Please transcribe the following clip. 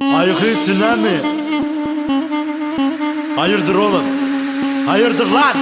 Ayıkıyorsun lan mi? Hayırdır oğlum? Hayırdır lan?